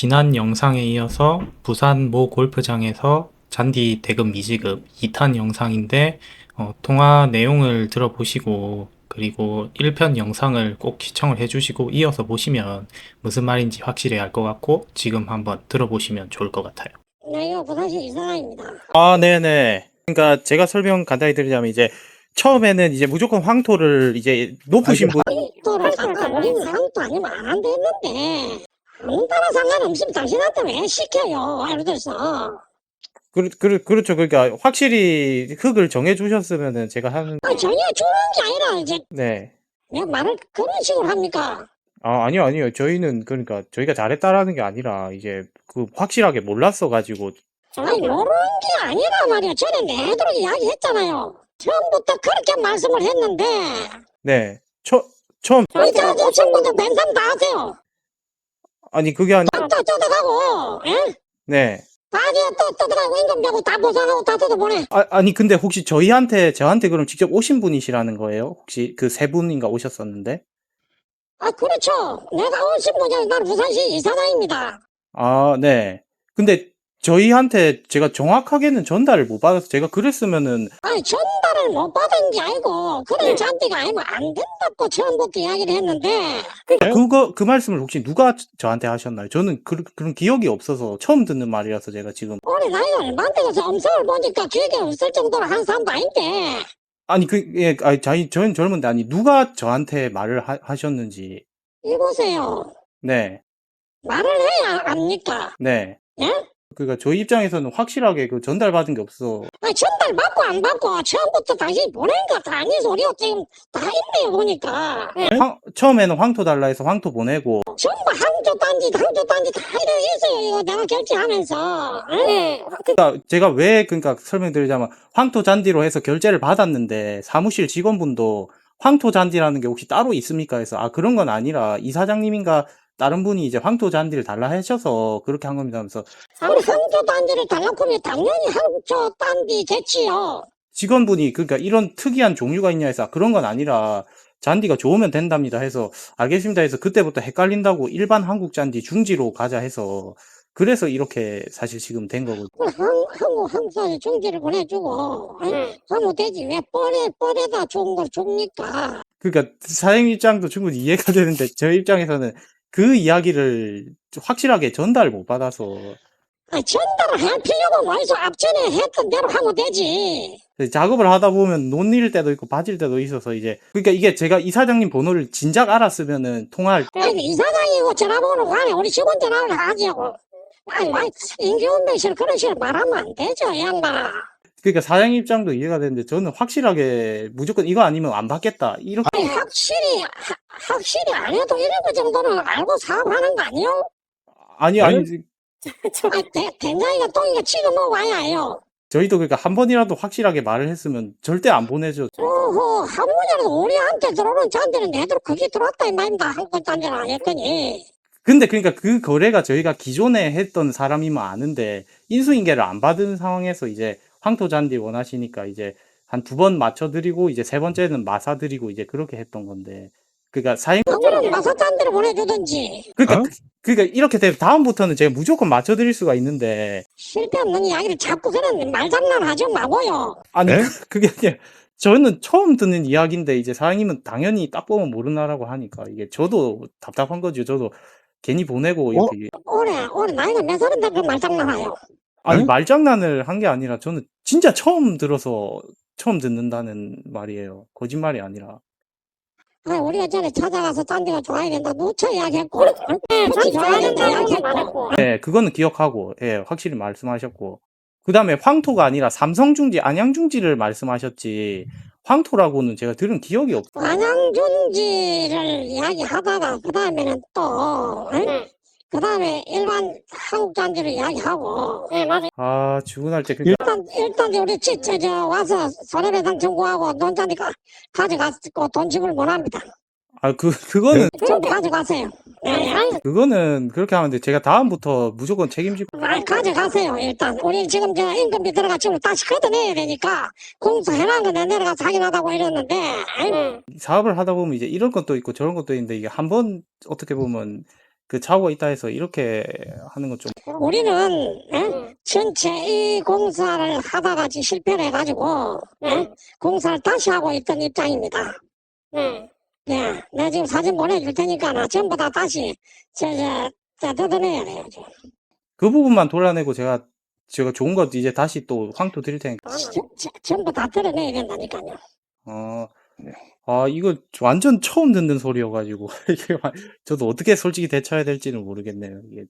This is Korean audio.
지난 영상에 이어서 부산 모 골프장에서 잔디 대금 미지급 2탄 영상인데 어, 통화 내용을 들어보시고 그리고 1편 영상을 꼭 시청을 해주시고 이어서 보시면 무슨 말인지 확실히 알 것 같고 지금 한번 들어보시면 좋을 것 같아요. 네, 이거 부산시 이사장입니다. 아, 네네. 그러니까 제가 설명 간단히 드리자면 이제 처음에는 이제 무조건 황토를 이제 높으신 분, 또를 갖다 버리면 아무것도 아니면 안 한다 했는데 아무 따라 상관없으면 당신한테 왜 시켜요? 들어서 그, 그, 그렇죠. 그러니까 확실히 흙을 정해 주셨으면은 제가 하는, 아, 전혀 주는 게 아니라 이제 네. 왜 말을 그런 식으로 합니까? 아, 아니요, 아니요. 저희는 그러니까 저희가 잘했다라는 게 아니라 이제 그 확실하게 몰랐어가지고, 아니 모르는 게 아니라 말이야. 전에 내도록 이야기했잖아요. 처음부터 그렇게 말씀을 했는데 네. 처, 처음, 저 친구들 멘상 다 하세요. 아니, 그게 아니, 또 뜯어가고 예? 네. 바지에 또 뜯어가고 임금 배고 다 보상하고 다 뜯어보내. 아, 아니, 근데 혹시 저희한테, 저한테 그럼 직접 오신 분이시라는 거예요? 혹시 그 세 분인가 오셨었는데? 아 그렇죠. 내가 오신 분이 나는 부산시 이사장입니다. 아, 네. 근데 저희한테 제가 정확하게는 전달을 못 받아서 제가 그랬으면은 아니 전달을 못 받은 게 아니고 그런 잔디가 아니면 안 된다고 처음부터 이야기를 했는데 그거 그 말씀을 혹시 누가 저한테 하셨나요? 저는 그, 그런 기억이 없어서 처음 듣는 말이라서 제가 지금 올해 나이가 얼마인데 그래서 음성을 보니까 기억이 없을 정도로 한 사람도 아닌데 아니 그 예, 아니 저희 저는 젊은데 아니 누가 저한테 말을 하, 하셨는지 이보세요. 네. 말을 해야 압니까? 네. 예? 그러니까 저희 입장에서는 확실하게 그 전달 받은 게 없어. 아니 전달 받고 안 받고 처음부터 당신이 보낸 거다 아닌 소리가 지금 다 있네요 보니까 예. 황- 처음에는 황토 달라 해서 황토 보내고 전부 항조 단지 항조 단지 다 이래 있어요 이거 내가 결제하면서 예. 그러니까 제가 왜 그러니까 설명드리자면 황토 잔디로 해서 결제를 받았는데 사무실 직원분도 황토 잔디라는 게 혹시 따로 있습니까? 해서 아 그런 건 아니라 이사장님인가 다른 분이 이제 황토 잔디를 달라 하셔서 그렇게 한 겁니다. 하면서 우리 항조 단지를 달라고 하면 당연히 항조 단지 됐지요. 직원분이 그러니까 이런 특이한 종류가 있냐 해서 아, 그런 건 아니라 잔디가 좋으면 된답니다 해서 알겠습니다 해서 그때부터 헷갈린다고 일반 한국 잔디 중지로 가자 해서 그래서 이렇게 사실 지금 된 거거든요. 항, 한국 항소에 중지를 보내주고 하면 되지 왜 뻘에 뻘에다 좋은 걸 줍니까? 그러니까 사장님 입장도 충분히 이해가 되는데 저희 입장에서는 그 이야기를 좀 확실하게 전달을 못 받아서. 아, 전달을 할 필요가 뭐 있어 앞전에 했던 대로 하면 되지. 작업을 하다 보면 논일 때도 있고 빠질 때도 있어서 이제 그러니까 이게 제가 이사장님 번호를 진작 알았으면은 통화할 아니 이사장이고 전화번호 관에 우리 직원 전화를 하자고. 아니 씨 그런 식으로 말하면 안 되죠 이 양반아 그러니까 사장님 입장도 이해가 되는데 저는 확실하게 무조건 이거 아니면 안 받겠다. 이렇게 아니 확실히 하- 확실히 안 해도 이런 거 정도는 알고 사업하는 거 아니요? 아니 아니. 아니 대, 된장이가 똥이가 지금 뭐 와야 해요. 저희도 그러니까 한 번이라도 확실하게 말을 했으면 절대 안 보내죠. 오호 한 번이라도 우리한테 들어오는 잔디는 내도록 그게 들어왔다 이 말입니다. 한국 잔디는 아니었거니. 근데 그러니까 그 거래가 저희가 기존에 했던 사람이면 아는데 인수인계를 안 받은 상황에서 이제 황토 잔디 원하시니까 이제 한 두 번 맞춰드리고 이제 세 번째는 마사드리고 이제 그렇게 했던 건데 그러니까 사행 그거는 마사 잔디를 보내주든지. 그러니까 그러니까 이렇게 되면 다음부터는 제가 무조건 맞춰드릴 수가 있는데. 실패 없는 이야기를 자꾸 그런 말장난 하지 마고요. 아니 네? 그게 아니라 저는 처음 듣는 이야기인데 이제 사장님은 당연히 딱 보면 모르나라고 하니까 이게 저도 답답한 거죠. 저도 괜히 보내고 이렇게. 올해 올해 나이가 몇 살인데 그 말장난 하요 아니 응? 말장난을 한 게 아니라 저는 진짜 처음 들어서 처음 듣는다는 말이에요. 거짓말이 아니라. 아, 우리가 전에 찾아가서 잔디가 좋아야 된다 무쳐 이야기했고 좋아야 된다 네, 그거는 기억하고 예, 확실히 말씀하셨고. 그 다음에 황토가 아니라 삼성중지, 안양중지를 말씀하셨지. 황토라고는 제가 들은 기억이 없. 안양준지를 이야기하다가 그 다음에는 또그 다음에 한국 잔디를 이야기하고. 아, 주문할 때 그러니까 일단 일단 우리 지, 저, 저 와서 손해배상 청구하고 논잔디 가, 가져갔고 돈 지불 못 합니다. 아, 그 그거는 좀 가져가세요. 네, 아니, 그거는 그렇게 하면 돼. 제가 다음부터 무조건 책임지고 아니, 가져가세요 일단. 우리 지금 저 임금비 들어가 지금 다시 걷어내야 되니까 공사해놓은 거 내려가서 확인하다고 이랬는데 아이, 사업을 하다 보면 이제 이런 것도 있고 저런 것도 있는데 이게 한 번 어떻게 보면 그 차고가 있다 해서 이렇게 하는 건 좀 우리는 예? 전체 이 공사를 하다가 지 실패를 해가지고 예? 공사를 다시 하고 있던 입장입니다. 예, 예, 내가 지금 사진 보내줄 테니까 나 전부 다 다시 저저 뜯어내야 돼요. 지금. 그 부분만 돌아내고 제가 제가 좋은 것 이제 다시 또 황토 드릴 테니까. 저- 저- 전부 다 뜯어내야 된다니까요. 어, 아, 이거 완전 처음 듣는 소리여 가지고, 이게 와- 저도 어떻게 솔직히 대처해야 될지는 모르겠네요. 이게